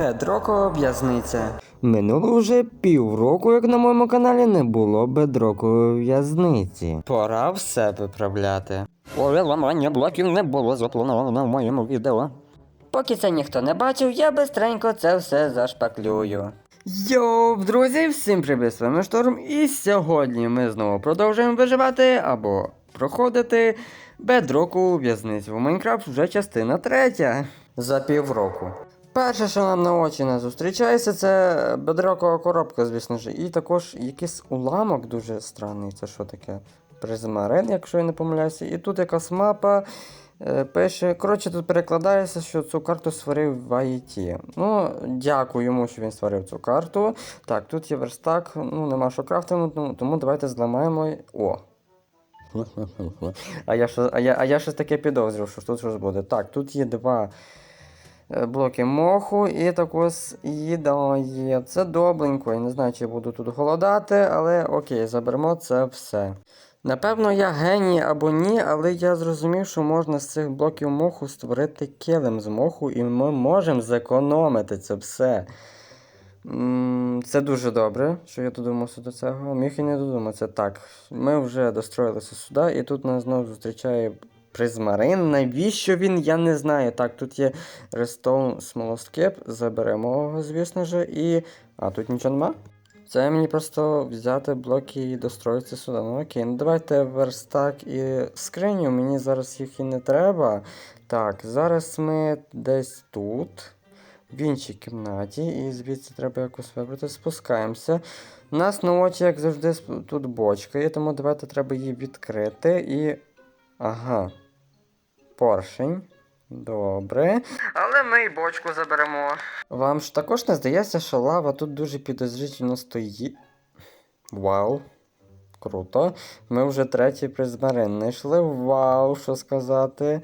Бедрокова в'язниця. Минуло вже півроку, як на моєму каналі не було бедрокової в'язниці. Пора все виправляти. Переламання блоків не було заплановано в моєму відео. Поки це ніхто не бачив, я бистренько це все зашпаклюю. Йоу, друзі, всім привіт, з вами Шторм, і сьогодні ми знову продовжуємо виживати або проходити бедроку в'язницю. Майнкрафт вже частина третя. За півроку. Перше, що нам на очі не зустрічається, це бедрокова коробка, звісно ж. І також якийсь уламок дуже странний. Це що таке? Призмарин, якщо я не помиляюся. І тут якась мапа. Е, Пише, коротше, тут перекладається, що цю карту створив в IT. Ну, дякую йому, що він створив цю карту. Так, тут є верстак, ну нема що крафтити, ну, тому давайте зламаємо. О! А я, що, а, я, а я щось таке підозрював, що тут щось буде. Так, тут є два блоки моху і також їда. Це добренько. Я не знаю, чи буду тут голодати, але окей, заберемо це все. Напевно, я геній або ні, але я зрозумів, що можна з цих блоків моху створити килим з моху, і ми можемо зекономити це все. Це дуже добре, що я додумався до цього. Міг і не додуматися. Так, ми вже достроїлися сюди, і тут нас знову зустрічає призмарин. Навіщо він? Я не знаю. Так, тут є Redstone смолоскип, заберемо його, звісно ж, і. А, тут нічого нема? Це мені просто взяти блоки і достроїтися сюди. Ну окей, ну давайте верстак і скриню. Мені зараз їх і не треба. Так, зараз ми десь тут, в іншій кімнаті, і звідси треба якось вибрати. Спускаємося. У нас на очі, як завжди, тут бочка є, тому давайте треба її відкрити і. Ага. Поршень. Добре. Але ми і бочку заберемо. Вам ж також не здається, що лава тут дуже підозрительно стоїть. Вау. Круто. Ми вже третій призмарин знайшли. Вау, що сказати.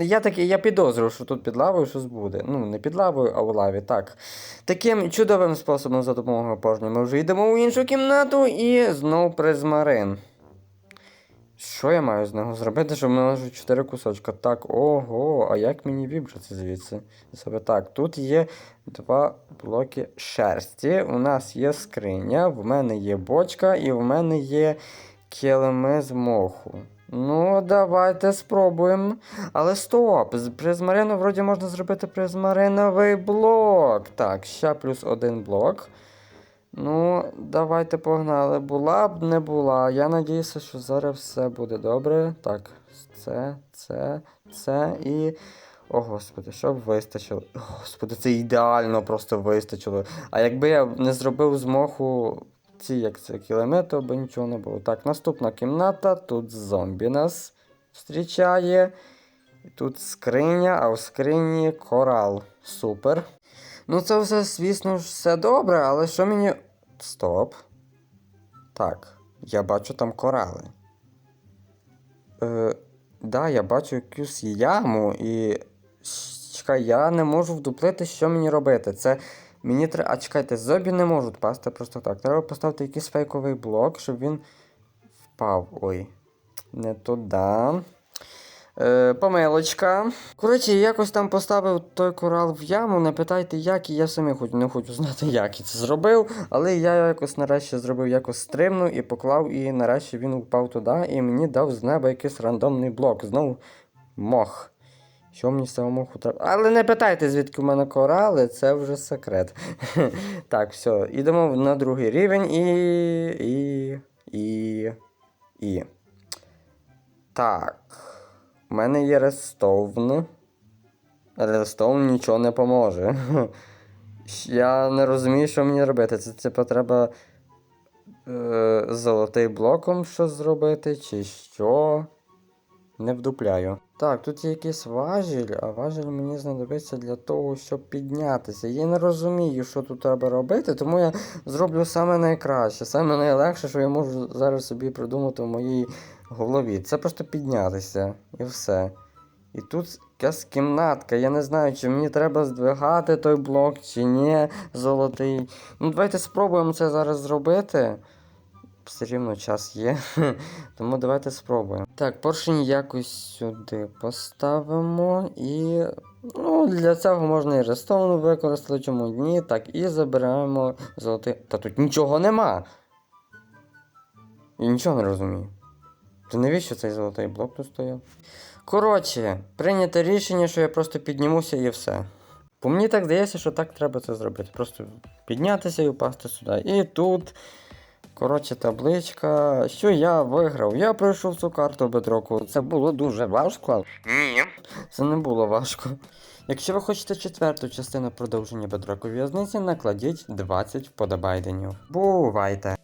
Я таки, я підозрюю, що тут під лавою щось буде. Ну, не під лавою, а у лаві. Так. Таким чудовим способом за допомогою порожня ми вже йдемо в іншу кімнату і знов призмарин. Що я маю з нього зробити, щоб мене вже 4 кусочка? Так, ого, а як мені вибрати звідси? Себе так, тут є два блоки шерсті. У нас є скриня, в мене є бочка і в мене є килими з моху. Ну, давайте спробуємо. Але стоп! З призмарину вроді можна зробити призмариновий блок. Так, ще плюс один блок. Ну, давайте погнали. Була б не була. Я надіюся, що зараз все буде добре. Так, це, це, це і. О, господи, щоб вистачило. О, Господи, це ідеально просто вистачило. А якби я не зробив з моху ці як це кілометри, би нічого не було. Так, наступна кімната. Тут зомбі нас зустрічає. Тут скриня, а в скрині корал. Супер. Ну, це все, звісно все добре, але що мені. Стоп. Так, я бачу там корали. Е, да, я бачу якусь яму і. Чекай, я не можу вдуплити, що мені робити. Це мені треба. А чекайте, зомбі не можуть пасти просто так. Треба поставити якийсь фейковий блок, щоб він впав. Ой. Не туди. Е, помилочка. Коротше, якось там поставив той корал в яму. Не питайте, як, і я самі хоч не хочу знати, як я це зробив. Але я якось нарешті зробив якось стримну і поклав, і нарешті він упав туди, і мені дав з неба якийсь рандомний блок. Знову мох. Що мені з цього моху треба? Але не питайте, звідки в мене корали, це вже секрет. так, все, ідемо на другий рівень і. і. і. і. Так. У мене є рестовн. Рестовн нічого не поможе. Я не розумію, що мені робити. Це типу треба е, золотий блоком щось зробити, чи що. Не вдупляю. Так, тут є якийсь важіль, а важіль мені знадобиться для того, щоб піднятися. Я не розумію, що тут треба робити, тому я зроблю саме найкраще, саме найлегше, що я можу зараз собі придумати в моїй голові. Це просто піднятися і все. І тут якась кімнатка. Я не знаю, чи мені треба здвигати той блок, чи ні, золотий. Ну, давайте спробуємо це зараз зробити. все рівно час є. Тому давайте спробуємо. Так, поршень якось сюди поставимо і. Ну, для цього можна і рестоун використати, чому ні. Так, і забираємо золотий. Та тут нічого нема. Я нічого не розумію. То навіщо цей золотий блок тут стояв? Коротше, прийнято рішення, що я просто піднімуся і все. По мені так здається, що так треба це зробити. Просто піднятися і впасти сюди. І тут. Коротше, табличка, що я виграв. Я пройшов цю карту бедроку. Це було дуже важко. Ні. Це не було важко. Якщо ви хочете четверту частину продовження бедроку в'язниці, накладіть 20 вподобайденів. Бувайте!